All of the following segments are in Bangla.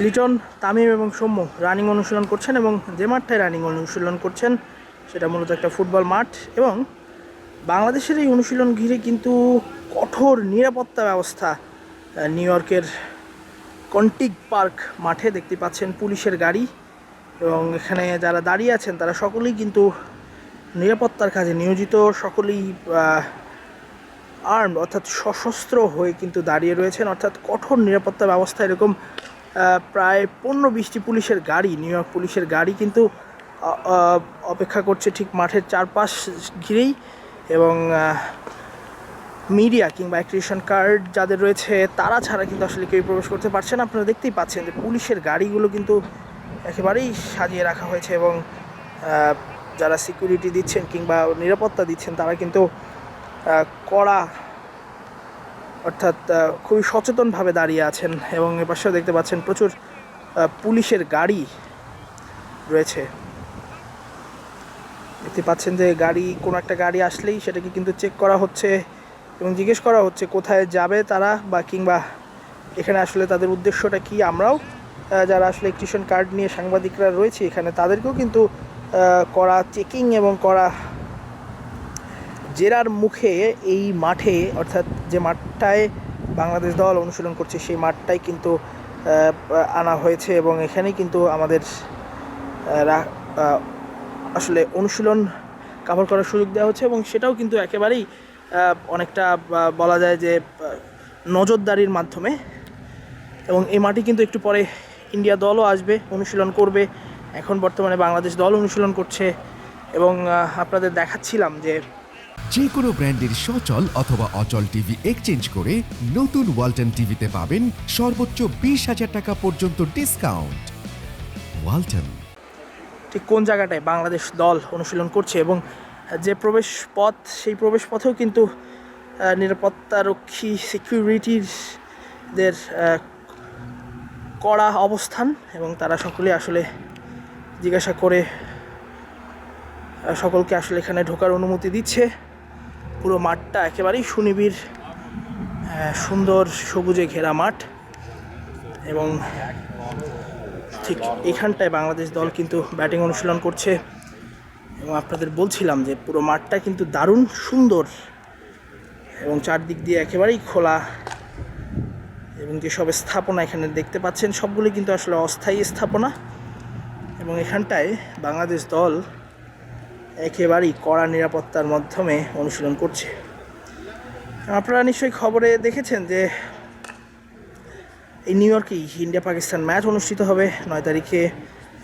লিটন, তামিম এবং সৌম্য রানিং অনুশীলন করছেন এবং যে মাঠটায় রানিং অনুশীলন করছেন, সেটা মূলত একটা ফুটবল মাঠ এবং বাংলাদেশের এই অনুশীলন ঘিরে কিন্তু কঠোর নিরাপত্তা ব্যবস্থা নিউ ইয়র্কের কন্টিক পার্ক মাঠে দেখতে পাচ্ছেন পুলিশের গাড়ি এবং এখানে যারা দাঁড়িয়ে আছেন, তারা সকলেই কিন্তু নিরাপত্তার কাজে নিয়োজিত, সকলেই আর্ম অর্থাৎ সশস্ত্র হয়ে কিন্তু দাঁড়িয়ে রয়েছেন। অর্থাৎ কঠোর নিরাপত্তা ব্যবস্থা এরকম প্রায় পনেরো বিশটি পুলিশের গাড়ি নিউ ইয়র্ক পুলিশের গাড়ি কিন্তু অপেক্ষা করছে ঠিক মাঠের চারপাশ ঘিরেই এবং মিডিয়া কিংবা অ্যাক্টিভেশন কার্ড যাদের রয়েছে, তারা ছাড়া কিন্তু আসলে কেউ প্রবেশ করতে পারছে না। আপনারা দেখতেই পাচ্ছেন যে পুলিশের গাড়িগুলো কিন্তু একেবারেই সাজিয়ে রাখা হয়েছে এবং যারা সিকিউরিটি দিচ্ছেন কিংবা নিরাপত্তা দিচ্ছেন, তারা কিন্তু কড়া অর্থাৎ খুবই সচেতনভাবে দাঁড়িয়ে আছেন এবং এপাশেও দেখতে পাচ্ছেন প্রচুর পুলিশের গাড়ি রয়েছে। দেখতে পাচ্ছেন যে গাড়ি, কোনো একটা গাড়ি আসলেই সেটাকে কিন্তু চেক করা হচ্ছে এবং জিজ্ঞেস করা হচ্ছে কোথায় যাবে তারা বা কিংবা এখানে আসলে তাদের উদ্দেশ্যটা কি? আমরাও যারা আসলে ইলেকট্রিশিয়ান কার্ড নিয়ে সাংবাদিকরা রয়েছে এখানে তাদেরকেও কিন্তু করা চেকিং এবং করা জেরার মুখে এই মাঠে, অর্থাৎ যে মাঠটায় বাংলাদেশ দল অনুশীলন করছে, সেই মাঠটাই কিন্তু আনা হয়েছে এবং এখানেই কিন্তু আমাদের আসলে অনুশীলন কাভার করার সুযোগ দেওয়া হচ্ছে এবং সেটাও কিন্তু একেবারেই অনেকটা বলা যায় যে নজরদারির মাধ্যমে এবং এই মাটি কিন্তু একটু পরে ইন্ডিয়া দলও আসবে, অনুশীলন করবে। এখন বর্তমানে বাংলাদেশ দল অনুশীলন করছে এবং আপনাদের দেখাচ্ছিলাম যে যে কোনো ব্র্যান্ডের সচল অথবা অচল টিভি এক্সচেঞ্জ করে নতুন ওয়ালটন টিভিতে পাবেন সর্বোচ্চ বিশ হাজার টাকা পর্যন্ত ডিসকাউন্ট ওয়ালটন ঠিক কোন জায়গাটায় বাংলাদেশ দল অনুশীলন করছে এবং যে প্রবেশ পথ, সেই প্রবেশ পথেও কিন্তু নিরাপত্তারক্ষী সিকিউরিটিদের কড়া অবস্থান এবং তারা সকলে আসলে জিজ্ঞাসা করে সকলকে আসলে এখানে ঢোকার অনুমতি দিচ্ছে। পুরো মাঠটা একেবারেই সুনিবিড় সুন্দর সবুজে ঘেরা মাঠ। এবং ঠিক এখানটায় বাংলাদেশ দল কিন্তু ব্যাটিং অনুশীলন করছে। এবং আপনাদের বলছিলাম যে পুরো মাঠটা কিন্তু দারুণ সুন্দর। এবং চারদিক দিয়ে একেবারেই খোলা। এবং যেসব স্থাপনা এখানে দেখতে পাচ্ছেন, সবগুলি কিন্তু আসলে অস্থায়ী স্থাপনা। এবং এখানটায় বাংলাদেশ দল একেবারেই কড়া নিরাপত্তার মাধ্যমে অনুশীলন করছে। আপনারা নিশ্চয়ই খবরে দেখেছেন যে এই নিউ ইয়র্কেই ইন্ডিয়া পাকিস্তান ম্যাচ অনুষ্ঠিত হবে নয় তারিখে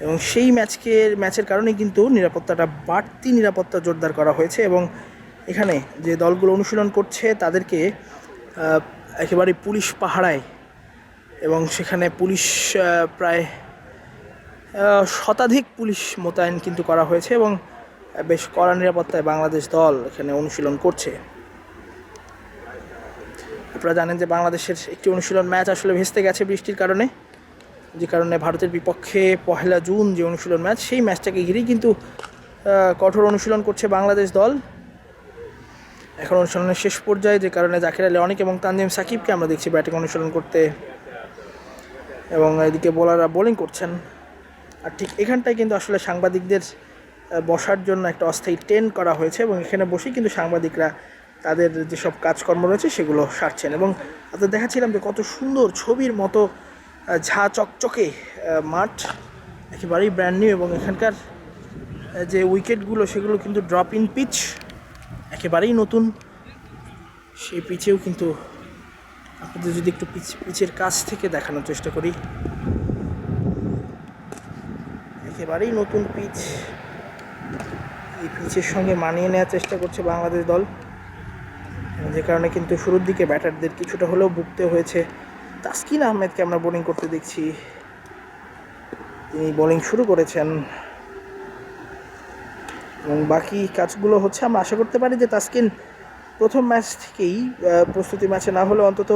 এবং সেই ম্যাচকে, ম্যাচের কারণে কিন্তু নিরাপত্তাটা বাড়তি নিরাপত্তা জোরদার করা হয়েছে এবং এখানে যে দলগুলো অনুশীলন করছে তাদেরকে একেবারে পুলিশ পাহারায় এবং সেখানে পুলিশ প্রায় শতাধিক পুলিশ মোতায়েন কিন্তু করা হয়েছে এবং বেশ কড়া নিরাপত্তায় বাংলাদেশ দল এখানে অনুশীলন করছে। আপনারা জানেন যে বাংলাদেশের একটি অনুশীলন ম্যাচ আসলে ভেস্তে গেছে বৃষ্টির কারণে। যে কারণে ভারতের বিপক্ষে পহেলা জুন যে অনুশীলন ম্যাচ, সেই ম্যাচটাকে ঘিরেই কিন্তু কঠোর অনুশীলন করছে বাংলাদেশ দল। এখন অনুশীলনের শেষ পর্যায়ে যে কারণে জাকির আলী অনেক এবং তানজিম সাকিবকে আমরা দেখছি ব্যাটিং অনুশীলন করতে। এবং এদিকে বোলাররা বোলিং করছেন। আর ঠিক এখানটায় কিন্তু আসলে সাংবাদিকদের বসার জন্য একটা অস্থায়ী টেন্ট করা হয়েছে এবং এখানে বসেই কিন্তু সাংবাদিকরা তাদের যেসব কাজকর্ম রয়েছে সেগুলো সারছেন। এবং আপনাদের দেখাচ্ছিলাম যে কত সুন্দর ছবির মতো ঝা চকচকে মাঠ, একেবারেই ব্র্যান্ড নিউ এবং এখানকার যে উইকেটগুলো সেগুলো কিন্তু ড্রপ ইন পিচ একেবারেই নতুন। সেই পিচেও কিন্তু আপনাদের যদি একটু পিচ পিচের কাছ থেকে দেখানোর চেষ্টা করি। একেবারেই নতুন পিচ এই পিচের সঙ্গে মানিয়ে নেওয়ার চেষ্টা করছে বাংলাদেশ দল। যে কারণে কিন্তু শুরুর দিকে ব্যাটারদের কিছুটা হলেও ভুগতে হয়েছে। তাসকিন আহমেদকে আমরা বোলিং করতে দেখছি। তিনি বোলিং শুরু করেছেন। এবং বাকি কাজগুলো হচ্ছে, আমরা আশা করতে পারি যে তাসকিন প্রথম ম্যাচ থেকেই প্রস্তুতি ম্যাচে না হলে অন্তত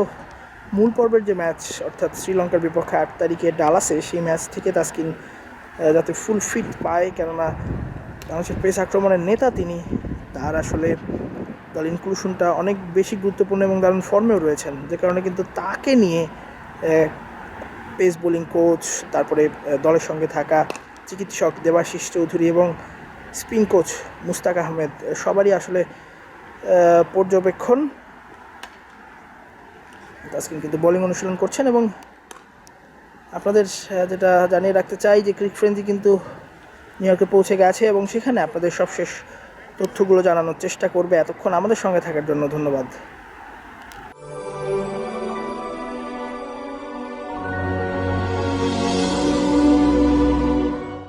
মূল পর্বের যে ম্যাচ অর্থাৎ শ্রীলঙ্কার বিপক্ষে আট তারিখে ডালাসে, সেই ম্যাচ থেকে তাসকিন যাতে ফুল ফিট পায়। কেননা বাংলাদেশের পেস আক্রমণের নেতা তিনি, তার আসলে দল ইনক্লুশনটা অনেক বেশি গুরুত্বপূর্ণ এবং দারুণ ফর্মেও রয়েছেন। যে কারণে কিন্তু তাকে নিয়ে পেস বোলিং কোচ তারপরে দলের সঙ্গে থাকা চিকিৎসক দেবাশিস চৌধুরী এবং স্পিন কোচ মুস্তাক আহমেদ সবারই আসলে পর্যবেক্ষণ। তাসকিন কিন্তু বোলিং অনুশীলন করছেন এবং আপনাদের যেটা জানিয়ে রাখতে চাই যে ক্রিক ফ্রেন্ডজি কিন্তু নিউ ইয়র্কে পৌঁছে গেছে এবং সেখানে আপনাদের সবশেষ তথ্যগুলো জানানোর চেষ্টা করবে এতক্ষণ আমাদের সঙ্গে থাকার জন্য ধন্যবাদ।